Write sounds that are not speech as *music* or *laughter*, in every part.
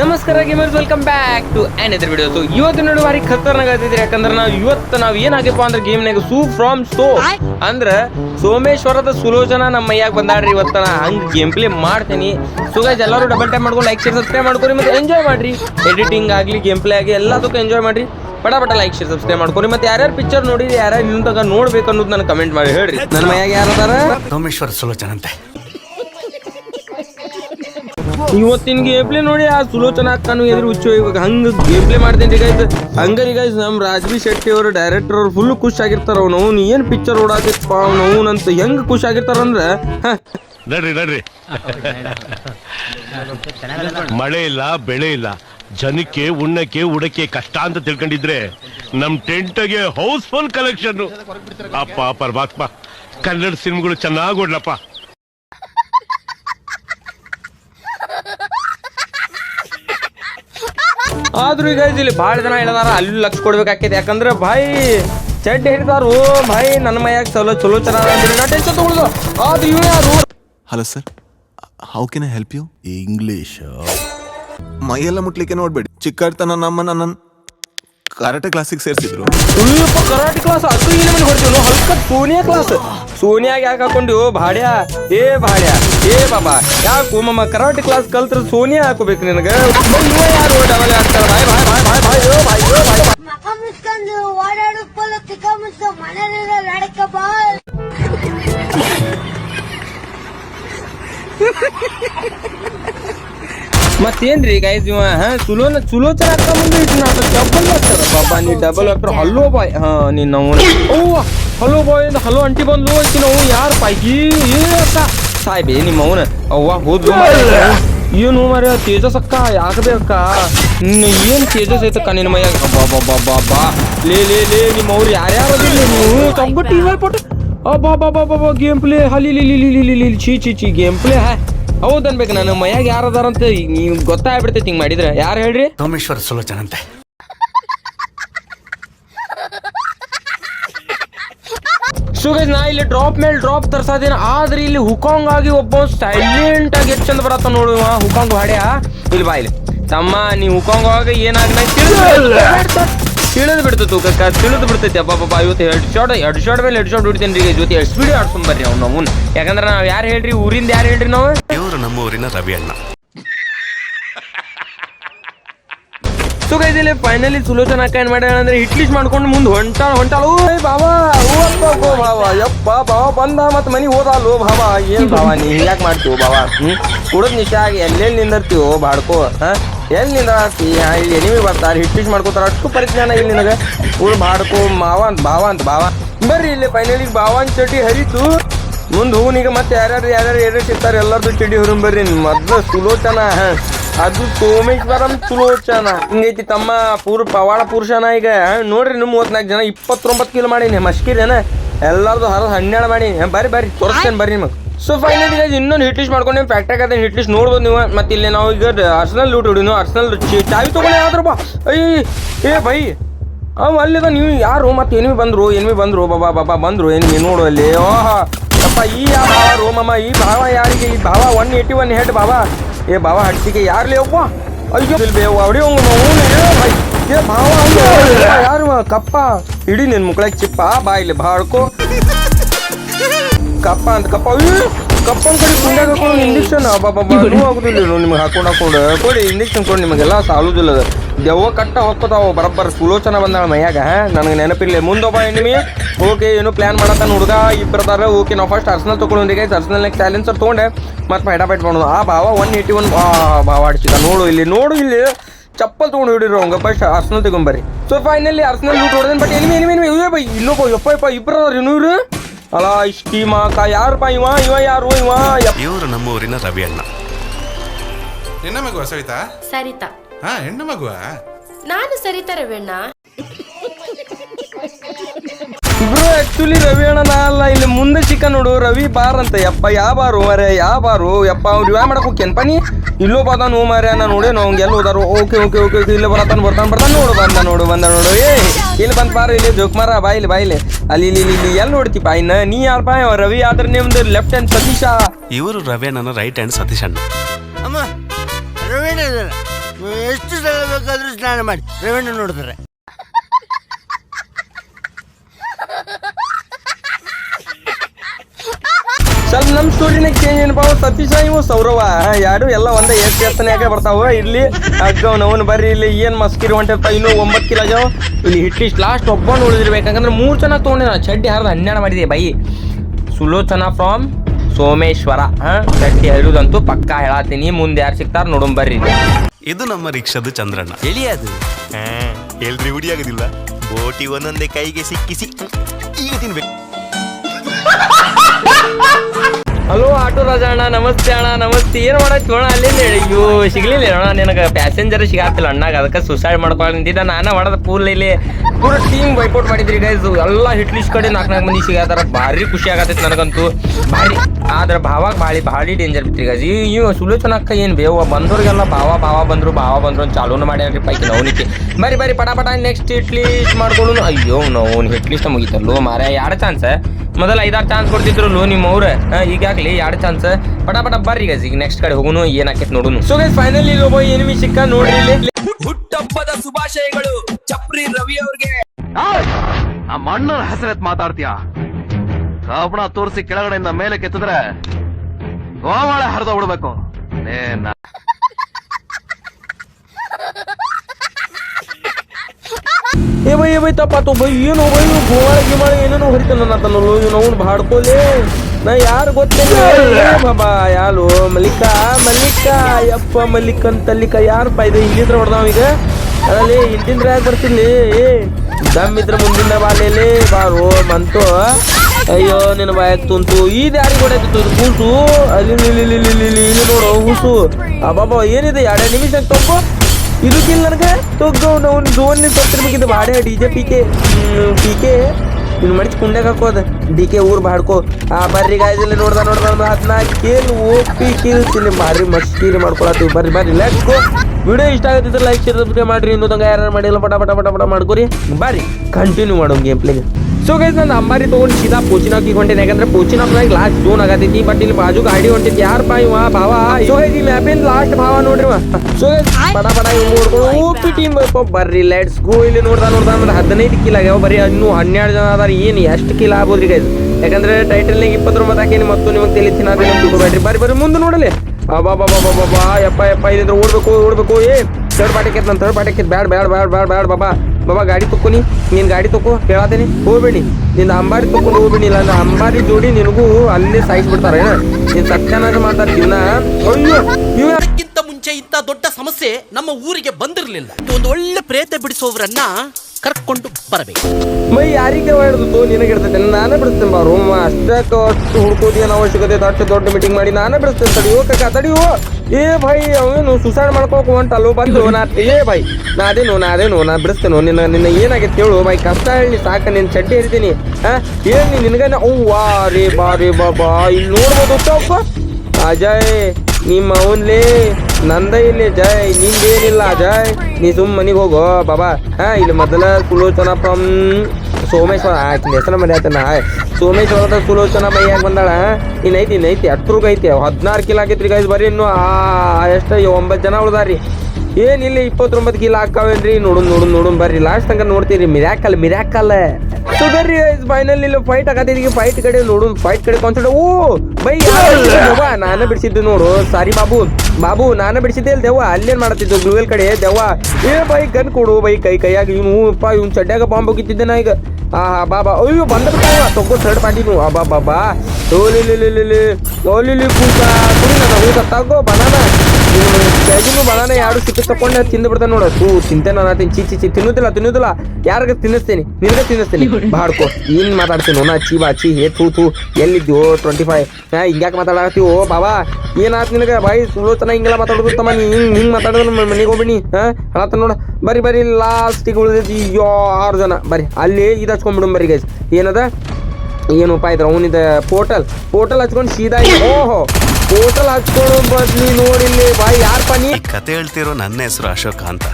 ನಮಸ್ಕಾರ gamers welcome back to another video so ಇವತ್ತು ನೋಡಿ ಭಾರಿ ಖತರ್ನಾಗ ಆಗ್ತಿದ್ರಿ ಯಾಕಂದ್ರೆ ನಾವು ಇವತ್ತು ನಾವು ಏನಾಗಿಪ್ಪ ಅಂದ್ರೆ ಗೇಮ್ನಾಗ ಸೂ ಫ್ರಾಮ್ ಸೋ ಅಂದ್ರೆ ಸೋಮೇಶ್ವರದ ಸುಲೋಚನ ನಮ್ಮ ಮೈಯಾಗ ಬಂದಾಡ್ರಿ ಇವತ್ತು ನಾ ಹಂಗ್ ಗೇಮ್ ಪ್ಲೇ ಮಾಡ್ತೀನಿ. ಸೊ ಗೈಸ್ ಎಲ್ಲರೂ ಡಬಲ್ ಟೈಮ್ ಮಾಡ್ಕೊಂಡು ಲೈಕ್ ಶೇರ್ ಸಬ್ಸ್ಕ್ರೈಬ್ ಮಾಡ್ಕೊರಿ ಮತ್ತೆ ಎಂಜಾಯ್ ಮಾಡ್ರಿ. ಎಡಿಟಿಂಗ್ ಆಗ್ಲಿ ಗೇಮ್ ಪ್ಲೇ ಆಗಿ ಎಲ್ಲದಕ್ಕೂ ಎಂಜಾಯ್ ಮಾಡ್ರಿ. ಪಟ ಪಟ ಲೈಕ್ ಶೇರ್ ಸಬ್ಸ್ಕ್ರೈಬ್ ಮಾಡ್ಕೊರಿ. ಮತ್ತೆ ಯಾರ್ಯಾರು ಪಿಕ್ಚರ್ ನೋಡಿ ಯಾರ್ಯಾರು ಇನ್ನೂ ತನಕ ನೋಡ್ಬೇಕು ಅನ್ನೋದು ನನಗೆ ಕಮೆಂಟ್ ಮಾಡಿ ಹೇಳ್ರಿ. ನನ್ನ ಮೈಯಾಗ ಯಾರು ಅದಾರ? ಸೋಮೇಶ್ವರ ಸುಲೋಚನಂತೆ ಇವತ್ತಿನ ಗೇಮ್ ಪ್ಲೇ ನೋಡಿ ಆ ಸುಲೋಚನ ಅಕ್ಕನು ಎದುರು ಹುಚ್ಚು. ಇವಾಗ ಹಂಗ ಗೇಮ್ ಪ್ಲೇ ಮಾಡ್ತೀನಿ ಈಗ ಹಂಗರಿ ಗೈಸ್ ನಮ್ಮ ರಾಜವಿ ಶೆಟ್ಟಿ ಅವರು ಡೈರೆಕ್ಟರ್ ಅವ್ರು ಫುಲ್ ಖುಷಿ ಆಗಿರ್ತಾರ ಅವ್ನು. ಅವ್ನು ಏನ್ ಪಿಕ್ಚರ್ ಓಡಾತಿಪ್ಪ ಅವ್ನು? ಅವನಂತ ಹೆಂಗೆ ಖುಷಿ ಆಗಿರ್ತಾರ ಅಂದ್ರೆ ನಡ್ರಿ ನಡ್ರಿ. ಮಳೆ ಇಲ್ಲ, ಬೆಳೆ ಇಲ್ಲ. ಜನಕ್ಕೆ, ಉಣ್ಣಕ್ಕೆ, ಉಡಕ್ಕೆ ಕಷ್ಟ ಅಂತ ತಿಳ್ಕೊಂಡಿದ್ರೆ ನಮ್ ಟೆಂಟ್ಗೆ ಹೌಸ್ಫುಲ್ ಕಲೆಕ್ಷನ್ ಅಪ್ಪ ಪರಮಾತ್ಮ ಕನ್ನಡ ಸಿನಿಮಾಗಳು ಚೆನ್ನಾಗಿ ಓಡ್ಲಪ್ಪ. ಆದ್ರೂ ಈಗ ಇಲ್ಲಿ ಭಾಳ ಜನ ಹೇಳಿದಾರ ಅಲ್ಲಿ ಲಕ್ಷ ಕೊಡ್ಬೇಕಾಕೈತಿ. ಯಾಕಂದ್ರೆ ಭಾಯ್ ಚಡ್ಡಿ ಹಿಡಿದಾರು ಭಾಯ್ ನನ್ನ ಮೈಯಾಗ ಚಲೋ ಚಲೋ ಚೆನ್ನಾಗಿ ಟೆನ್ಷನ್ ತಗೊಳ್ದು. ಆದ್ರೆ ಇವ್ ಯಾರು? Hello sir how can I help you English ಮೈಯೆಲ್ಲ ಮುಟ್ಲಿಕ್ಕೆ ನೋಡ್ಬೇಡಿ. ಚಿಕ್ಕ ನಮ್ಮ ನನ್ನ ಕರಾಟೆ ಕ್ಲಾಸಿಗೆ ಸೇರಿಸಿದ್ರು. ಉಳಿಯಪ್ಪ ಕರಾಟೆ ಕ್ಲಾಸ್ ಅದು ಏನು ಮನೆ ಹೊಡ್ತೀವಿ ಹಲ್ಕ ಸೋನಿಯಾ ಕ್ಲಾಸ್ ಸೋನಿಯಾಗ ಯಾಕೆ ಹಾಕೊಂಡು? ಭಾಡ್ಯಾ ಏ ಭಾಡ್ಯ ಏ ಬಾಬಾ ಯಾಕೆ ಮಮ್ಮ ಕರಾಟೆ ಕ್ಲಾಸ್ ಕಲ್ತ್ರ ಸೋನಿಯಾ ಹಾಕೋಬೇಕು ನಿನಗೆ? ಯಾರು? ಡಬಲ್ ಹಾಕ್ತಾರೆ ಬಾಯ್ ಬಾಯ್ ಬಾಯ್ ಬಾಯ್ ಬಾಯ್ ಬಾಯ್ ಬಾಯ್ ಮತ್ತೇನ್ರಿ ಗೈಸ್ ಇವ ಹಾ ಚುಲೋನ ಚುಲೋ ಅಕ್ಕ ಮುಂದೆ ಇಟ್ಟು ನಾನು ಡಬಲ್ ಆಗ್ತಾರ ಬಾಬಾ ನೀ ಡಬಲ್ ಆಗ್ತಾರ ಹಲೋ ಬಾಯ್ ಹಾ ನೀನ್ ನಾವು ಓ ಹಲೋ ಬಾಯ್ ಅಂತ ಹಲೋ ಅಂಟಿ ಬಂದ್ಲು ಐತಿ ನಾವು ಯಾರ ಪೈಕಿ ಏನಕ್ಕ ಸಾಯ್ಬೇ ನಿಮ್ಮ ಅವನ ಅವ್ವ ಹೋದ್ಲು. ಏನು ಮರ ತೇಜಸ್ ಅಕ್ಕ ಯಾಕಬೇ ಅಕ್ಕ ಏನ್ ತೇಜಸ್ ಐತಕ್ಕ ನಿನ್ನ ಮೈಯಾಗ ಬಾ ಬಾ ಬಾ ಬಾ ಬಾ ಲೇ ಲೇ ಲೇ ನಿಮ್ಮ ಅವ್ರು ಯಾರ್ಯಾರು ಅದಿಲ್ಲ ನೀವು ಅಬ್ಬಾ ಬಾ ಬಾ ಬಾ ಬಾ ಗೇಮ್ ಪ್ಲೇ ಹಲಿ ಲಿ ಲಿ ಲಿ ಲಿ ಲಿ ಛೀ ಛೀ ಛೀ ಗೇಮ್ ಪ್ಲೇ ಹಾ ಹೌದ್ ಅನ್ಬೇಕು ನಾನು. ಮೈಯಾಗ ಯಾರದಾರಂತ ನೀವು ಗೊತ್ತಾಗ್ಬಿಡ್ತೈತಿ ಹಿಂಗ್ ಮಾಡಿದ್ರೆ. ಯಾರು ಹೇಳ್ರಿ? ಸೋಮೇಶ್ವರ ಸುಲೋಚನಂತೆ. ಸುಗೇಶ್ ನಾ ಇಲ್ಲಿ ಡ್ರಾಪ್ ಮೇಲೆ ಡ್ರಾಪ್ ತರ್ಸಾದೀನಿ ಆದ್ರೆ ಇಲ್ಲಿ ಹುಕಾಂಗ್ ಆಗಿ ಒಬ್ಬ ಸೈಲೆಂಟ್ ಆಗಿ ಎಷ್ಟು ಚಂದ ಬರತ್ತ ನೋಡುವ ಹುಕಾಂಗ್ ಹಾಡ್ಯಾ? ಇಲ್ಲಿ ಬಾ ಇಲ್ಲಿ. ತಮ್ಮ ನೀ ಹುಕಾಂಗ್ ಆಗ ಏನಾಗ ತಿಳಿದು ಬಿಡ್ತು ತೂಕಕ್ಕ ತಿಳಿದು ಬಿಡ್ತೈತಿ. ಅಬ್ಬಾ ಬಾಬಾ ಇವತ್ತು ಎರಡು ಶಾಟ್ ಎರಡು ಶಾಟ್ ಮೇಲೆ ಎರಡು ಶಾಟ್ ಹೊಡಿತೇನೆ ರೀ. ಜೊತೆ ಎಷ್ಟು ಸ್ಪೀಡ್ ಆಡ್ಸ್ಕೊಂಡ್ ಬರ್ರಿ ಅವ್ನು ಅವ್ನು ಯಾಕಂದ್ರೆ ನಾವು ಯಾರು ಹೇಳ್ರಿ? ಊರಿಂದ ಯಾರು ಹೇಳ್ರಿ ನಾವು? ಇವರು ನಮ್ಮ ಊರಿನ ರವಿ ಅಣ್ಣ ಸೊ ಗೈಸ್ ಇಲ್ಲಿ ಫೈನಲಿ ಸುಲೋಚನ ಅಕ್ಕ ಏನ್ ಮಾಡ್ಯಾಳ ಅಂದ್ರೆ ಹಿಟ್ ಲಿಸ್ಟ್ ಮಾಡ್ಕೊಂಡು ಮುಂದೆ ಹೊಂಟಾಳ ಹೊಂಟಾಳ. ಓ ಏ ಬಾವಾ ಓ ಅಪ್ಪ ಗೋ ಬಾವ ಯಪ್ಪ ಬಾವ ಬಂದ ಮತ್ ಮನಿ ಹೋದಲ್ಲೋ ಬಾವಾ. ಏನ್ ಬಾವ ನೀ? ಹಿಂಗ್ಯಾಕ್ ಮಾಡ್ತೀವೋ ಬಾವ? ಹ್ಮ್? ಕುಡದ್ ನಿಶಾ ಆಗಿ ಎಲ್ಲೆಲ್ಲಿ ನಿಂದಿರ್ತೀವೋ ಬಾಡ್ಕೋ ಹಾ? ಎಲ್ಲಿ ನಿಂದ ಇಲ್ಲಿ ಎನಿಮಿ ಬರ್ತಾರೆ, ಹಿಟ್ ಲಿಸ್ಟ್ ಮಾಡ್ಕೋತಾರ, ಅಷ್ಟು ಪರಿಜ್ಞಾನ ಇಲ್ಲಿ ನಿನಗೆ. ಊರು ಮಾಡ್ಕೋ ಮಾವ ಅಂತ ಭಾವ ಅಂತ ಭಾವ ಬರ್ರಿ ಇಲ್ಲಿ ಫೈನಲಿ ಭಾವನ್ ಚಟಿ ಹರಿತು. ಮುಂದ್ ಹೂನಿಗೆ ಮತ್ತೆ ಯಾರ್ಯಾರು ಯಾರ್ಯಾರು ಏನೇ ಸಿಗ್ತಾರೆ ಎಲ್ಲರದು ಚಡಿ ಹುರುಂ ಬರ್ರಿ. ಮೊದ್ಲು ಸುಲೋಚನ. ಅದು ಸೋಮೇಶ್ವರಂ ಸುಲೋಚನ. ಹಿಂಗೈತಿ ತಮ್ಮ ಪೂರ್ ಪವಾಡ ಪುರುಷನ ಈಗ. ನೋಡ್ರಿ ನಿಮ್ ಮೂವತ್ನಾಲ್ಕು ಜನ ಇಪ್ಪತ್ತೊಂಬತ್ತು ಕಿಲೋ ಮಾಡೀನಿ ಮಸ್ಕಿರೇನ ಎಲ್ಲಾರ್ದು ಹರದು ಹನ್ನೆರಡು ಮಾಡೀನಿ. ಬರ್ರಿ ಬರ್ರಿ, ತೋರಿಸ್ತೇನೆ ಬರ್ರಿ ನಿಮಗೆ. ಸೊ ಫೈನಲ್ ಈಗ ಇನ್ನೊಂದು ಹಿಟ್ ಲಿಸ್ಟ್ ಮಾಡ್ಕೊಂಡು. ಫ್ಯಾಕ್ಟ್ರಿ ಅದ ಹಿಟ್ ಲಿಸ್ಟ್ ನೋಡ್ಬೋದು ನೀವು. ಮತ್ತೆ ಇಲ್ಲಿ ನಾವು ಈಗ ಅರ್ಸನಲ್ ಲೂಟ್ ಹೊಡಿನು ಅರ್ಸನಲ್ ಚಾವಿ ತೊಗೊಂಡು ಯಾವ್ದ್ರಪ್ಪ ಬಾ. ಅಯ್ಯ ಏ ಬೈ ಅವ್ ಅಲ್ಲಿದ ನೀವು ಯಾರು? ಮತ್ತೆ ಏನ್ವಿ ಬಂದ್ರು ಏನ್ವಿ ಬಂದ್ರು ಬಾಬಾ ಬಾಬಾ ಬಂದ್ರು ಏನ್ವಿ ನೋಡು ಅಲ್ಲಿ. ಓಹಾ. ಅಪ್ಪ, ಈ ಯಾ ಭಾವ ಮಮ್ಮ ಈ ಬಾವ ಯಾರಿಗೆ? ಈ ಭಾವ ಒನ್ ಏಯ್ಟಿ ಒನ್ ಹೆಡ್ ಬಾವ ಏ ಭಾವ ಹಟ್ಟಿಗೆ ಯಾರ್ಲಿ ಒಬ್ಬ ಅಯ್ಯೋ, ಇಲ್ಲಿ ಬೇವ ಹೊಡಿ ಏ ಭಾವ ಯಾರು? ಕಪ್ಪ. ಇಡೀ ನಿನ್ ಮುಕ್ಳಾಗ ಚಿಪ್ಪ. ಬಾ ಇಲ್ಲಿ ಬಾಳ್ಕೋ ಕಪ್ಪ ಅಂತ, ಕಪ್ಪ ಕಪ್ಪನ ಕಡೆ ಕುಂಡ್ಯಾಗ ಹಾಕೊಂಡು ಇಂಜೆಕ್ಷನ್ ಬಾಬಾ ನೋವು ಆಗುದಿಲ್ಲ ನಿಮ್ಗೆ ಹಾಕೊಂಡು ಹಾಕೊಂಡು ಕೊಡಿ ಇಂಜೆಕ್ಷನ್ ಕೊಡಿ ನಿಮಗೆಲ್ಲ ಸಾಲುದಿಲ್ಲ ದೆವ್ವ ಕಟ್ಟ ಹೊಕ್ಕೋತಾವ, ಬರಬ್ಬರ ಸುಲೋಚನ ಬಂದಾಳ ಮೈಯಾಗ ನನಗೆ ನೆನಪಿರ್ಲಿ. ಮುಂದೊಬ್ಬ ಎನಿಮಿ ಓಕೆ ಏನು ಪ್ಲ್ಯಾನ್ ಮಾಡತ್ತಾನ ಹುಡುಗ ಇಬ್ಬರದಾರ ಓಕೆ ನಾವು ಫಸ್ಟ್ ಅರ್ಸನಲ್ ತೊಗೊಂಡಿಗೆ ಅರ್ಸನಲ್ ನೆಕ್ಸ್ಟ್ ಸೈಲೆನ್ಸರ್ ತೊಗೊಂಡೆ. ಮತ್ತೆ ಹೆಡಾಪೈಟ್ ಮಾಡೋದು ಆ ಭಾವ ಒನ್ ಏಯ್ಟಿ ಒನ್ ಭಾವ ಆಡ್ಸಿದ. ನೋಡು ಇಲ್ಲಿ ನೋಡು ಇಲ್ಲಿ, ಚಪ್ಪಲ್ ತೊಗೊಂಡು ಹಿಡಿದ್ರು ಅವಂಗ ಫಸ್ಟ್ ಅರ್ಸನಲ್ ತಗೊಂಬರ್ರಿ ಸೊ ಫೈನಲಿ ಅರ್ಸನಲ್ ಲೂಟ್ ಹೊಡೆದೇನು ಬಟ್ ಎನಿಮಿ ಎನಿಮಿ ಎನಿಮಿ ಇನ್ನೊಬ್ಬ ಯಪ್ಪ ಯಪ್ಪ ಇಬ್ಬರು ಅದಾರ ಇವ್ರು. ಅಲ್ಲ ಇಷ್ಟಿ ಮಾಕ. ಯಾರಪ್ಪ ಇವ? ಇವ ಯಾರು ಇವ? ಯಪ್ಪ. ಇವರು ನಮ್ಮ ಊರಿನ ರವಿ ಅಣ್ಣ. ಹೆಣ್ಣ ಮಗುವ ಸವಿತಾ? ಸರಿತಾ. ಹಾ ಹೆಣ್ಣು ಮಗುವ? ನಾನು ಸರಿತಾ ರವಣ್ಣ ಬ್ರೋ ಆಕ್ಚುಲಿ ರವಿ ಅಣ್ಣ ಅಲ್ಲ. ಇಲ್ಲಿ ಮುಂದೆ ಚಿಕ್ಕ ನೋಡು ರವಿ ಬಾರ್ ಅಂತ ಯಪ್ಪ ಯಾ ಬಾರು ಮರೆ ಯಾ ಬಾರು? ಯಪ್ಪ ಅವ್ರು ಯಾವ ಮಾಡಕ್ ಹೋಗ್ಯನ್ಪ ನೀ ಇಲ್ಲೋ ಬಾದ ನೋ ಮಾರ್ಯ ನಾನು ನೋಡೇ ನಾವು ಎಲ್ಲಿ ಹೋದಾರು. ಓಕೆ ಓಕೆ ಓಕೆ ಓಕೆ ಇಲ್ಲಿ ಬರತಾನ ಬರ್ತಾನ ಬರ್ತಾನೆ ನೋಡು ಬಂದ ನೋಡು ಬಂದ ನೋಡು. ಏ ಇಲ್ಲಿ ಬಂದ್ ಬಾರ ಇಲ್ಲಿ ಜೋಕ್ ಮಾರ ಬಾ ಇಲ್ಲಿ ಬಾ ಇಲ್ಲಿ. ಅಲ್ಲಿ ಇಲ್ಲಿ ಇಲ್ಲಿ ಇಲ್ಲಿ ಎಲ್ಲಿ ನೋಡ್ತಿಪ್ಪ ಇನ್ನ? ನೀ ಯಾರಪ್ಪ ರವಿ ಆದ್ರೆ ನಿಮ್ದು ಲೆಫ್ಟ್ ಹ್ಯಾಂಡ್ ಸತೀಶ. ಇವರು ರವಿ ಅಣ್ಣನ ರೈಟ್ ಹ್ಯಾಂಡ್ ಸತೀಶ್ ಅಣ್ಣ. ಅಮ್ಮ ರವಿ ಎಷ್ಟು ಸಲ ಬೇಕಾದ್ರೂ ಸ್ನಾನ ಮಾಡಿ. ರೇವಣ್ಣ ನೋಡಿದ್ರೆ ಸ್ವಲ್ಪ ನಮ್ಮ ಸ್ಟೋರಿನಾಗ ಚೇಂಜ್ ಏನಪ್ಪ ಸತೀಶ ಇವು ಸೌರವ. ಯಾರು? ಎಲ್ಲ ಒಂದೇ ಎಷ್ಟು ಯಾಕೆ ಬರ್ತಾವ. ಇಲ್ಲಿ ಅಗ್ಗವ್ ನವನ್ ಬರ್ರಿ ಇಲ್ಲಿ ಏನು ಮಸ್ಕಿರಿ ಹೊಂಟಿರ್ತಾವ ಇನ್ನೂ ಒಂಬತ್ತು ಕಿಲೋ ಆಗ್ಯಾವ ಇಲ್ಲಿ ಹಿಟ್ ಲಿಸ್ಟ್ ಒಬ್ಬನು ಉಳಿದಿರ್ಬೇಕಂದ್ರೆ ಮೂರು ಜನ ತೊಗೊಂಡೆ ನಾನು. ಚಡ್ಡಿ ಹರಿದು ಹನ್ನೆರಡು ಮಾಡಿದೆ ಬೈ. ಸುಲೋಚನಾ ಫ್ರಾಮ್ ಸೋಮೇಶ್ವರ. ಹಾಂ ಚಡ್ಡಿ ಹರಿದಂತೂ ಪಕ್ಕಾ ಹೇಳತ್ತೀನಿ ಮುಂದೆ ಯಾರು ಸಿಗ್ತಾರ ನೋಡೋಣ ಬರ್ರಿ ಇದು ನಮ್ಮ ರಿಕ್ಷಾದ ಚಂದ್ರಣ್ಣ. ಎಳಿಯದು ಎಲ್ರಿ ಉಡಿಯಾಗೋದಿಲ್ಲ ಬೋಟಿ ಒಂದೊಂದೇ ಕೈಗೆ ಸಿಕ್ಕಿಸಿ. ಈಗ ತಿನ್ಬೇಕು. *laughs* ಹಲೋ ಆಟೋ ರಾಜ ಅಣ್ಣ. ನಮಸ್ತೆ ಅಣ್ಣ. ನಮಸ್ತೆ. ಏನು ಮಾಡತ್ತಿ ಅಣ್ಣ? ಅಲ್ಲಿಂದ ಅಯ್ಯೋ, ಸಿಗ್ಲಿಲ್ಲ ಅಣ್ಣ. ನಿನಗೆ ಪ್ಯಾಸೆಂಜರ್ ಸಿಗಾತಿಲ್ಲ ಅಣ್ಣಾಗ. ಅದಕ್ಕೆ ಸುಸೈಡ್ ಮಾಡ್ಕೊಳ್ಳಿ ನಿಂತಿದ್ದ. ನಾನು ಹೊಡೆದ ಪೂಲ್ ಇಲ್ಲಿ ಪೂರ ಟೀಮ್ ವೈಪೌಟ್ ಮಾಡಿದ್ರಿ ಗೈಸ್ ಎಲ್ಲ ಹಿಟ್ ಲಿಸ್ಟ್ ಕಡೆ ನಾಲ್ಕು ನಾಲ್ಕು ಮಂದಿ ಸಿಗಾತಾರ. ಭಾರಿ ಖುಷಿ ಆಗತ್ತೈತೆ ನನಗಂತೂ. ಭಾರಿ. ಆದ್ರೆ ಭಾವಾಗ ಭಾಳಿ ಭಾಳಿ ಡೇಂಜರ್ ಬಿತ್ರಿ ಗೈಸ್ ಈ ಇವ್ ಸುಲೋಚನಕ್ಕ ಏನ್ ಬೇವ? ಬಂದವ್ರಿಗೆಲ್ಲ ಭಾವ ಭಾವ ಬಂದ್ರು ಭಾವ ಬಂದ್ರು ಅಂತ ಚಾಲೂನು ಮಾಡ್ಯಾನ್ರಿ ಪೈಕಿ ನವನಿಕೆ. ಬರಿ ಬರಿ ಪಟ ಪಟ ನೆಕ್ಸ್ಟ್ ಹಿಟ್ ಲಿಸ್ಟ್ ಮಾಡ್ಕೊಳ್ಳು ಅಯ್ಯೋ ನಾವು ಹಿಟ್ ಲಿಸ್ಟ್ ಮುಗಿತಲ್ಲೋ ಮಾರ ಎರಡು ಚಾನ್ಸ್ ಮೊದಲ ಐದಾರು ಚಾನ್ಸ್ ಕೊಡ್ತಿದ್ರು ಲೋ ನಿಮ್ಮ ಅವ್ರ ಈಗಾಗಲಿ ಎರಡು ಚಾನ್ಸ್ ಪಟ ಪಟ ಬರ್ರಿ ಗೈಸ್ ಈಗ ನೆಕ್ಸ್ಟ್ ಕಡೆ ಹೋಗುನು ಏನಾಕೈತೆ ನೋಡುನು. ಸೊ ಗೈಸ್ ಫೈನಲಿ ಒಬ್ಬ ಎನಿಮಿ ಸಿಕ್ಕ ನೋಡ್ರಿ ಇಲ್ಲಿ. ಶುಭಾಶಯಗಳು ಚಪ್ರಿ ರವಿ ಅವ್ರಿಗೆ. ಆ ಮಣ್ಣನ ಹೆಸರೆತ್ ಮಾತಾಡ್ತೀಯಾ? ಕಬ್ಬಣ ತೋರಿಸಿ ಕೆಳಗಡೆಯಿಂದ ಮೇಲೆ ಕೆತ್ತಿದ್ರೆ ಗೋವಾಳೆ ಹರಿದ ಬಿಡ್ಬೇಕು ಬೈ ಏ ಬೈ ತಪ್ಪಾತು ಬೈ ಏನು ಬೈ ಗೋವಾಳ ಗಿಮಾಳ ಏನೇನೋ ಹೊರಿತಾನ ನನ್ನತನಲ್ಲೋ ಇವ್ನು ಅವ್ನು ಬಾಡ್ಕೋಲೆ ನಾ ಯಾರು ಗೊತ್ತಿಲ್ಲ. ಬಾಬಾ ಯಾಲು ಮಲ್ಲಿಕ ಮಲ್ಲಿಕ, ಯಪ್ಪ ಮಲ್ಲಿಕ್ ಅಂತಲ್ಲಿಕ ಯಾರು ಇದೆ? ಇಲ್ಲಿದ್ರ ಹೊಡೆದವ ಈಗ. ಅದರಲ್ಲಿ ಹಿಂದಿಂದ ಯಾಕೆ ಬರ್ತಿಲ್ಲಿ ದಮ್ ಇದ್ರ ಮುಂದಿಂದ ಬಾಲೇಲಿ. ಬಾರು, ಮಂತು. ಅಯ್ಯೋ, ನಿನ್ನ ಬಾಯಕ್ ತುಂತು. ಇದು ಯಾರಿಗೆ ಹೊಡೆದಿತ್ತು ಇದು? ಅಲ್ಲಿ, ಇಲ್ಲಿ ನೋಡು ಹೂಸು ಅಬ್ಬಾಬಾ ಏನಿದೆ? ಎರಡೇ ನಿಮಿಷ ತಗೋ ಇದಕ್ಕಿಲ್ಲ ನನಗೆ ತೊಗ್ಗವ್ ನಾವು ಝೋನ್ ಸತ್ತಿರ್ಬೇಕಿದ್ದು ಬಾಡೆ D J P K P K ಇನ್ನು ಮಡಿಚ್ ಕುಂಡ್ಯಾಗ ಹಾಕೋದ ಡಿ ಕೆ ಊರ್ ಬಾಡ್ಕೋ ಆ ಬರ್ರಿ ಗಾಯದಲ್ಲಿ ನೋಡ್ದ ನೋಡ್ದ ಹದಿನಾಲ್ಕು ಕೇಲ್ ಓ ಪಿ ಕೇಲ್ಸ್ ಇಲ್ಲಿ ಮಾರಿ ಮಸ್ಕೀರಿ ಮಾಡ್ಕೊಳತ್ತೀವಿ ಬರ್ರಿ ಬರ್ರಿ ಲೆಟ್ಸ್ ಗೋ ವಿಡಿಯೋ ಇಷ್ಟ ಆಗತ್ತಿದ್ರೆ ಲೈಕ್ ಶೇರ್ ಸಬ್ಸ್ಕ್ರೈಬ್ ಮಾಡ್ರಿ ಇನ್ನೂ ತಂಗ ಯಾರು ಮಾಡಿಲ್ಲ ಪಟ ಪಟ ಪಟ ಪಟ ಮಾಡ್ಕೊರಿ ಬರ್ರಿ ಕಂಟಿನ್ಯೂ ಮಾಡೋಣ ಗೇಮ್ ಪ್ಲೇಗೆ ಸೊ ಗೈಸ್ ನಾನು ಅಂಬಾರಿ ತಗೊಂಡು ಸೀದಾ ಪೋಚಿನಾಕಿ ಹೊಂಟೇನೆ ಯಾಕಂದ್ರೆ ಪೋಚಿನಾಕ್ನಾಗ ಲಾಸ್ಟ್ ಝೋನ್ ಆಗತೈತಿ ಬಟ್ ಇಲ್ಲಿ ಬಾಜು ಗಾಡಿ ಹೊಂಟೈತಿ ಯಾರ ಬಾ ಇವ ಭಾವ ಸೊ ಗೈಸ್ ಈ ಮ್ಯಾಪಿನ ಲಾಸ್ಟ್ ಭಾವ ನೋಡ್ರಿ ಇವ ಸೊ ಬಡ ಓಪಿ ಟೀಮ್ ಬರ್ರಿ ಲೆಟ್ಸ್ ಗೋ ಇಲ್ಲಿ ನೋಡ್ದ ನೋಡ್ದಾ ಅಂದ್ರೆ ಹದಿನೈದು ಕಿಲ್ ಆಗ್ಯಾವ. ಬರೀ ಇನ್ನೂ ಹನ್ನೆರಡು ಜನ ಅದಾರ. ಏನು ಎಷ್ಟು ಕಿಲ್ ಆಗ್ಬೋದ್ರಿ ಗೈಸ್ ಯಾಕಂದ್ರೆ ಟೈಟಲ್ನಾಗ ಇಪ್ಪತ್ತೊಂಬತ್ತು ಹಾಕೇನಿ ಮತ್ತು ನಿಮಗೆ ತಲೆ ತಿನ್ನೋದೇನು ತಿಳ್ಕೊಬೇಡ್ರಿ ಬರ್ರಿ ಬರ್ರಿ ಮುಂದೆ ನೋಡಲಿ. ಬಾ ಬಾ ಬಾ ಬಾ ಬಾ ಯಪ್ಪ ಯಪ್ಪ ಇಲ್ಲಿಂದ ಓಡ್ಬೇಕು ಓಡ್ಬೇಕು. ಏ ಥರ್ಡ್ ಪಾರ್ಟಿ ಕೆತ್ ನಾನು third party bad bad bad bad bad ಬಾಬಾ. ಬಾಬಾ ಗಾಡಿ ತಕ್ಕೊನಿ. ನೀನ್ ಗಾಡಿ ತಕೋ ಹೇಳತೀನಿ ಹೋಗ್ಬೇಡಿ. ನಿನ್ನ ಅಂಬಾರಿ ತೊಕೊಂಡು ಹೋಗ್ಬೇಡಿ. ಇಲ್ಲ ಅಂದ್ರೆ ಅಂಬಾರಿ ಜೋಡಿ ನಿನಗೂ ಅಲ್ಲೇ ಏನ? ನೀನ್ ಸತ್ಯನಾಗ ಮಾತಾಡ್ತೀನಿ ಅಯ್ಯೋ ಮುಂಚೆ ಇಂಥ ದೊಡ್ಡ ಸಮಸ್ಯೆ ನಮ್ಮ ಊರಿಗೆ ಬಂದಿರಲಿಲ್ಲ. ಒಂದು ಒಳ್ಳೆ ಪ್ರೇತ ಬಿಡಿಸುವವರನ್ನ ಕರ್ಕೊಂಡು ಬರಬೇಕು. ಮೈ ಯಾರಿಗೆ ನಿನಗೆ ಇರ್ತೈತೆ ನಾನೇ ಬಿಡಿಸ್ತೇನೆ ಬಾ ರೂಮ್. ಅಷ್ಟಕ್ಕ ಅಷ್ಟು ಹುಡ್ಕೋದು ಏನು ಅವಶ್ಯಕತೆ ಅಷ್ಟು ದೊಡ್ಡ ಮೀಟಿಂಗ್ ಮಾಡಿ ನಾನೇ ಬಿಡಿಸ್ತೇನೆ. ತಡಿಯೋ ಕಕ್ಕ ತಡಿಯೋ ಏ ಭಾಯ್, ಅವನು ಸುಸೈಡ್ ಮಾಡ್ಕೋಕ್ ಹೊಂಟಲ್ಲೋ ಬಂದು ನಾ ಏ ಭಾಯ್, ನಾ ಅದೇನು ನಾ ಅದೇನು, ನಾ ಬಿಡಿಸ್ತೇನೋ? ನಿನ್ನ ನಿನ್ನ ಏನಾಗೈತೆ ಹೇಳು ಭಾಯ್. ಕಷ್ಟ ಹೇಳಿ ಸಾಕ, ನಿನ್ನ ಚಡ್ಡಿ ಹೇಳ್ತೀನಿ ಹಾ? ಹೇಳಿ ನಿನಗೆ ಅವ್ವಾ ರೇ ಬಾ ರೇ ಬಾ ಇಲ್ಲಿ ನೋಡ್ಬೋದು ಅಜಯ್, ನಿಮ್ಮ ಅವನ್ಲೇ ನಂದ ಇಲ್ಲಿ ಜಯ್ ನಿಂದೇನಿಲ್ಲ ಜಯ್ ನೀ ಸುಮ್ ಮನಿಗೆ ಹೋಗೋ, ಬಾಬಾ. ಹಾ, ಇಲ್ಲಿ ಮೊದಲ ಸುಲೋಚನಪ್ಪ ಸೋಮೇಶ್ವರ. ಆಕಿನ ಹೆಸರ ಮನೆ ಆಯ್ತನ ಆಯ್ ಸೋಮೇಶ್ವರ ಸುಲೋಚನಾ ಯಾಕೆ ಬಂದಾಳ? ಇನ್ ಐತಿ ಇನ್ ಐತಿ ಅಟ್ರೂಗ ಐತಿ. ಹದಿನಾರು ಕಿಲೋ ಆಗೈತ್ರಿ ಗೈಸ್ ಬರೀ ಇನ್ನು. ಎಷ್ಟು ಒಂಬತ್ತು ಜನ ಉಳ್ದಾರಿ ಏನ್ ಇಲ್ಲಿ ಇಪ್ಪತ್ತೊಂಬತ್ತು ಕಿಲೋ ಹಾಕಾವೇನ್ರಿ ನೋಡು ನೋಡು ನೋಡು ಬರ್ರಿ. ಲಾಸ್ಟ್ ತನಕ ನೋಡ್ತೀರಿ. ಮಿರಾಕಲ್ ಮಿರಾಕಲ್ ಸೊ ಬರ್ರಿ ಫೈನಲ್ ಇಲ್ಲಿ ಫೈಟ್ ಆಗತ್ತಿದ್ದೀವಿ ಫೈಟ್ ಕಡೆ ನೋಡು ಫೈಟ್ ಕಡೆ ಕಾನ್ಸರ್ಟ್ ಓ ಬೈ ನಾನು ನಾನೇ ಬಿಡಿಸಿದ್ದು ನೋಡು. ಸಾರಿ ಬಾಬು. ಬಾಬು ನಾನು ಬಿಡಿಸಿದ್ದೆ ಅಲ್ಲಿ ದೆವ್ವ. ಅಲ್ಲೇನ್ ಮಾಡತ್ತಿದ್ದು? ಗ್ಲೂವೆಲ್ ಕಡೆ ದೆವ್ವ. ಏ ಬೈ ಗನ್ ಕೊಡು ಬೈ ಕೈ ಕೈಯಾಗ. ಇವನು ಅಪ್ಪ ಇವ್ನು ಚಡ್ಡ್ಯಾಗ ಬಾಂಬ್ ಹೋಗಿತ್ತಿದ್ದೆ ನಾ ಈಗ. ಆ ಬಾಬಾ ಅಯ್ಯೋ ಬಂದ ತೊಗೊ ಥರ್ಡ್ ಪಾರ್ಟಿನು ಆ ಬಾಬಾ ಓಲಿ ಓಲಿ ಕುಡಿ ಊಟ ತಗೋ ಬನಾನ ಕೆಳಗಿನ ಬನಾನ ಯಾರು ಸಿಕ್ಕ ತಕೊಂಡೆ ತಿಂದು ಬಿಡ್ತಾನೆ ನೋಡು. ತೂ ತಿಂತೆ ನಾನು ಚೀ ಚಿ ಚಿ. ತಿನ್ನುದಿಲ್ಲ ತಿನ್ನುದಿಲ್ಲ. ಯಾರಿಗ ತಿನ್ನಿಸ್ತೀನಿ? ನಿನಗೆ ತಿನ್ನಿಸ್ತೀನಿ. ಬಾಡ್ಕೋ. ಏನ್ ಮಾತಾಡ್ತೀನಿ ನಾ ಚಿ ಬಾ ಚೀ ಹೇ ಥೂ ಥೂ. ಓ ಟ್ವೆಂಟಿ ಫೈವ್ ಹಾ ಹಿಂಗ್ಯಾಕೆ ಓ ಬಾಬಾ. ಏನಾಯ್ತು ನಿನಗೆ? ಬಾಯಿ ತನ ಹಿಂಗೆಲ್ಲ ಮಾತಾಡೋದು ತಮ್ಮ. ನೀ ಹಿಂಗೆ ಹಿಂಗ್ ಮಾತಾಡೋದು ಮನೆಗೆ ಹೋಗ್ಬಿಡಿ ಹಾ? ಹೇಳತ್ತ ನೋಡ. ಬರಿ ಬರೀ ಲಾಸ್ಟಿಗೆ ಉಳಿದೈತಿ ಅಯ್ಯೋ ಆರು ಜನ. ಬರೀ ಅಲ್ಲಿ ಇದು ಹಚ್ಕೊಂಡ್ಬಿಡು ಬರಿ ಗೈಸ್ ಏನದ? ಏನು ಉಪಾಯ ಇದ್ರ ಅವನಿದ ಪೋರ್ಟಲ್ ಪೋರ್ಟಲ್ ಹಚ್ಕೊಂಡು ಸೀದಾ ಓಹೋ ಪೋರ್ಟಲ್ ಹಚ್ಕೊಂಡು ಬದ್ಲಿ ನೋಡಿಲ್ಲಿ ಬಾಯ್ ಯಾರಪ್ಪ ನೀ ಕತೆ ಹೇಳ್ತಿರೋ ನನ್ನ ಹೆಸರು ಅಶೋಕ ಅಂತ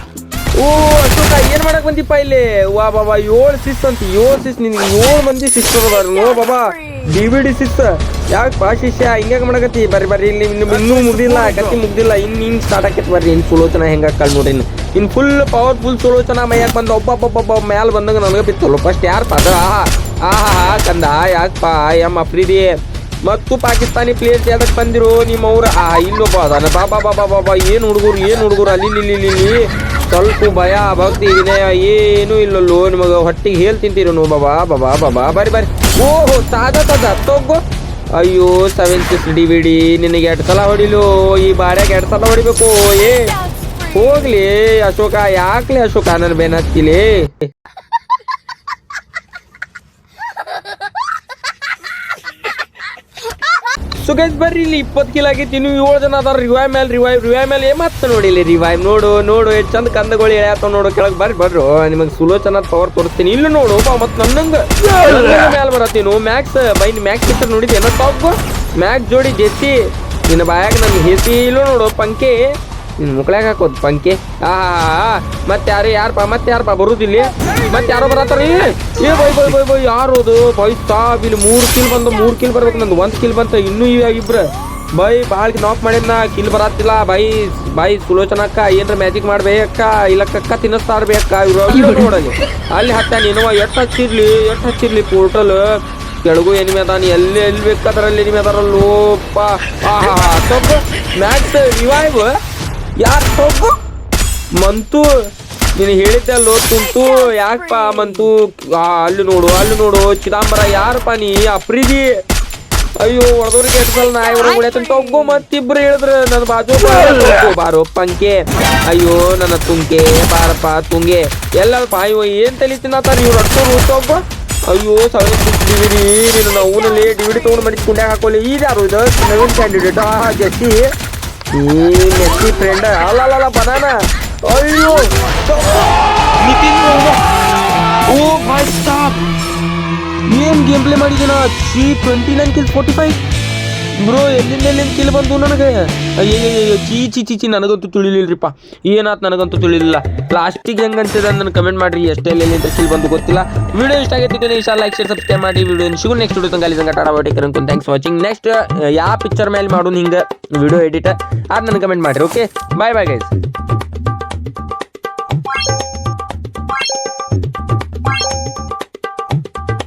ಓ ಅಶೋಕ ಏನ್ ಮಾಡಕ್ ಬಂದಿಪ್ಪ ಇಲ್ಲಿ ವಾ ಬಾಬಾ ಏಳು ಸಿಸ್ ಅಂತ ಏಳು ಸಿಸ್ ನಿನ್ಗೆ ಏಳು ಮಂದಿ ಸಿಸ್ಟರ್ ಅದಾರ ನೋ ಬಾಬಾ ಡಿವಿಡಿ ವಿ ಡಿ ಸಿಸ್ ಯಾಕೆ ಬಾ ಶಿಷ್ಯ ಹಿಂಗ್ಯಾಕ ಮಾಡಕತ್ತಿ ಬರ್ರಿ ಬರ್ರಿ ಇಲ್ಲಿ ಇನ್ನು ಇನ್ನೂ ಮುಗ್ದಿಲ್ಲ ಕತ್ತಿ ಮುಗ್ದಿಲ್ಲ ಇನ್ನು ಹಿಂಗೆ ಸ್ಟಾರ್ಟ್ ಆಕೈತಿ ಬರ್ರಿ ಇನ್ ಸುಲೋಚನ ಹೆಂಗೆ ಕಳ್ ನೋಡ್ರಿ ಇನ್ ಇನ್ ಫುಲ್ ಪವರ್ಫುಲ್ ಸುಲೋಚನ ಮೈಯಾಗ ಬಂದ ಒಬ್ಬ ಮ್ಯಾಲ ಬಂದಂಗ ನನಗೆ ಬಿತ್ತಲ್ಲ ಫಸ್ಟ್ ಯಾರು ಪದ ಆಹಾ ಆಹಾ ಕಂದ ಯಾಕಪ್ಪ ಎಂ ಅಫ್ರಿದಿ ಮತ್ತು ಪಾಕಿಸ್ತಾನಿ ಪ್ಲೇಯರ್ಸ್ ಯಾವ್ದಕ್ಕೆ ಬಂದಿರೋ ನಿಮ್ಮ ಅವ್ರ ಆ ಇಲ್ಲೊಬ್ಬ ಅದಾನ ಬಾಬಾ ಬಾಬಾ ಬಾಬಾ ಏನು ಹುಡುಗರು ಏನು ಹುಡುಗರು ಅಲ್ಲಿ ಇಲ್ಲಿ ಸ್ವಲ್ಪ ಭಯ ಭಕ್ತಿ ವಿನಯ ಏನು ಇಲ್ಲಲ್ಲೋ ನಿಮಗೆ ಹೊಟ್ಟಿಗೆ ಹೇಳ್ತಿಂತೀರ ನೋ ಬಾಬಾ ಬಾಬಾ ಬಾಬಾ ಬರಿ ಬರಿ ಓಹೋ ತಾಜಾ ತಾಜಾ ತಗೋ ಅಯ್ಯೋ seven six D V D ನಿನಗೆ ಎರಡು ಸಲ ಹೊಡಿಲು ಈ ಬಾಡ್ಯಾಗ ಎರಡು ಸಲ ಹೊಡಿಬೇಕು ಏ ಹೋಗ್ಲಿ ಅಶೋಕ ಯಾಕ್ಲಿ ಅಶೋಕ ನನ್ನ ಬೆನ್ ಸುಗೇಶ್ ಬರ್ರಿ ಇಲ್ಲಿ ಇಪ್ಪತ್ತು ಕಿಲೋ ಆಗೈತಿ. ಇನ್ನು ಏಳು ಜನ ಅದಾರ. ರಿವೈವ್ ಮೇಲೆ ರಿವೈವ್ ರಿವೈವ್ ಮೇಲೆ ನೋಡಿ ಮತ್ತೆ ಇಲ್ಲಿ ರಿವೈವ್ ನೋಡು ನೋಡು ಎಷ್ಟು ಚಂದ ಕಂದಗಳು ಎಳ್ಯಾತಾವ ನೋಡು. ಕೆಳಗೆ ಬರ್ರಿ ಬರ್ರಿ. ನಿಮಗೆ ಸುಲೋಚನ ಪವರ್ ತೋರಿಸ್ತೀನಿ. ಇಲ್ಲಿ ನೋಡು ಮತ್ತೆ ನನ್ನಂಗೆ ಮೇಲೆ ಬರತ್ತೀನಿ ಮ್ಯಾಕ್ಸ್ ಬೈ ಮ್ಯಾಕ್ಸ್ ಇಟ್ಟರೆ ನೋಡಿದ್ದೆ ಟಾಪ್ ಮ್ಯಾಕ್ಸ್ ಜೋಡಿ ಜೆಸ್ಸಿ ನಿನ್ನ ಬಾಯಾಗ ನಮ್ಗೆ ಹೇಸಿ ಇಲ್ಲೂ ನೋಡು ಪಂಕೆ. ನಿನ್ನ ಮುಕ್ಳ್ಯಾಗ ಹಾಕೋದು ಪಂಕೆ. ಆ ಮತ್ತೆ ಯಾರು ಯಾರಪ್ಪ ಮತ್ತೆ ಯಾರಪ್ಪ ಬರುದಿಲ್ಲಿ? ಮತ್ತೆ ಯಾರೋ ಬರತ್ತಾರ? ಏ ಬೈ ಬೈ ಬೈ ಬೈ, ಯಾರು ಅದು? ಬೈ ಸಾಬ್ ಇಲ್ಲಿ ಮೂರು ಕಿಲ್ ಬಂದು, ಮೂರು ಕಿಲ್ ಬರ್ಬೇಕು. ನಂದು ಒಂದು ಕಿಲ್ ಬಂತ, ಇನ್ನೂ ಇಬ್ರು. ಬೈ ಭಾಳ ನಾಕ್ ಮಾಡಿದ್ನ ಕಿಲ್ ಬರತ್ತಿಲ್ಲ. ಬೈ ಬೈ, ಸುಲೋಚನಕ್ಕ, ಏನ್ರ ಮ್ಯಾಜಿಕ್ ಮಾಡ್ಬೇಕ ಇಲ್ಲ ಕಕ್ಕ ತಿನ್ನಿಸ್ತಾರ ಬೇಕ ಇವ್ರು ನೋಡಲಿ. ಅಲ್ಲಿ ಹತ್ತ ನೀನು? ಎಷ್ಟು ಹಚ್ಚಿರ್ಲಿ ಎಷ್ಟು ಹಚ್ಚಿರ್ಲಿ ಪೋರ್ಟಲ್ ಕೆಳಗು ಎನಿಮೆ ಅದಾನ ಎಲ್ಲಿ ಎಲ್ಲಿ ಬೇಕಾದ್ರಲ್ಲಿ ಎನಿಮೆ ಅದಾರಲ್ಲೋಪ್ಪ ಆಹಾ ತಪ್ಪ. ಮ್ಯಾಕ್ಸ್ ರಿವೈವ್ ಯಾರು ಹೋಗು ಮಂತು ನೀನು ಹೇಳಿದ್ದಲ್ಲೋ ತುಂತು ಯಾಕಪ್ಪ ಮಂತು? ಅಲ್ಲಿ ನೋಡು ಅಲ್ಲಿ ನೋಡು ಚಿದಾಂಬರ ಯಾರಪ್ಪ ನೀ? ಅಪ್ರೀತಿ ಅಯ್ಯೋ ಹೊಡೆದವ್ರಿಗೆ ಎಡ್ಸಲ್ ನಾಯಿ ಹೊರಗೆ ಹೊಡೆತಂತ ಒಬ್ಬ ಮತ್ತಿಬ್ರು ಹೇಳಿದ್ರು ನನ್ನ ಬಾಜು ಬಾರೋ ಪಂಕೆ. ಅಯ್ಯೋ ನನ್ನ ತುಂಕೆ ಬಾರಪ್ಪ ತುಂಗೆ. ಎಲ್ಲಪ್ಪ ಅಯ್ಯೋ ಏನ್ ತಲಿ ತಿನ್ನತ್ತಾರ ಇವ್ರು? ಅಡ್ಸೋರು ಹುಟ್ಟೊಬ್ಬ ಅಯ್ಯೋ ಸಾವಿರ ಡಿವಿಡಿ ನೀನು ನಾವು ಊನಲ್ಲಿ ಡಿವಿಡಿ ತೊಗೊಂಡು ಮಾಡಿ ಕುಂಡ್ಯಾಗ ಹಾಕೊಳ್ಳಿ ಇದು ಯಾರು ಇದು? ನವೀನ್ ಕ್ಯಾಂಡಿಡೇಟ್ ಆ ಜಸ್ಸಿ ಈ ಮೆಸ್ಸಿ ಫ್ರೆಂಡ್ ಅಲ್ಲ ಅಲ್ಲ ಅಲ್ಲ ಬನಾನ ಅಯ್ಯೋ. ನಿತಿನ್ ಓ ಭಾಯ್ ಸ್ಟಾಪ್ ಏನ್ game play ಮಾಡಿದ್ದೀನ? C twenty nine kill forty five bro, ಎಲ್ಲಿಂದ ಎಲ್ಲಿಂದ ಕಿಲ್ ಬಂತು ನನಗೆ? ಅಯ್ಯಯ್ಯಯ್ಯೋ, ಚೀ, ಚಿ ಚಿ ಚಿ, ನನಗಂತೂ ತಿಳಿಲಿಲ್ರಿಪ್ಪ. ಏನಾತ್ ನನಗಂತೂ ತಿಳಿಲಿಲ್ಲ. ಪ್ಲಾಸ್ಟಿಕ್ ಹೆಂಗೆ ಅಂತಿದೆ ನನ್ನ ಕಮೆಂಟ್ ಮಾಡ್ರಿ. ಎಷ್ಟೇ ಎಲ್ಲಿಂದ ಕಿಲ್ ಬಂದು ಗೊತ್ತಿಲ್ಲ. ವಿಡಿಯೋ ಇಷ್ಟ ಆಗೈತಿ ಇಷ್ಟ ಲೈಕ್ ಶೇರ್ ಸಬ್ಸ್ಕ್ರೈಬ್ ಮಾಡಿ. ವಿಡಿಯೋ ಸಿಗು ನೆಕ್ಸ್ಟ್ ವಿಡಿಯೋ ತಂಗಾಲಿ ಸಂಗಟ ಆಡಾವಟೇಕರ್ ಅಂತ ಥ್ಯಾಂಕ್ಸ್ ವಾಚಿಂಗ್ ನೆಕ್ಸ್ಟ್ ಯಾವ ಪಿಕ್ಚರ್ ಮೇಲೆ ಮಾಡೋನು ಹಿಂಗೆ ವಿಡಿಯೋ ಎಡಿಟ್ ಅದು ನನಗೆ ಕಮೆಂಟ್ ಮಾಡಿರಿ ಓಕೆ ಬಾಯ್ ಬಾಯ್ ಗೈಸ್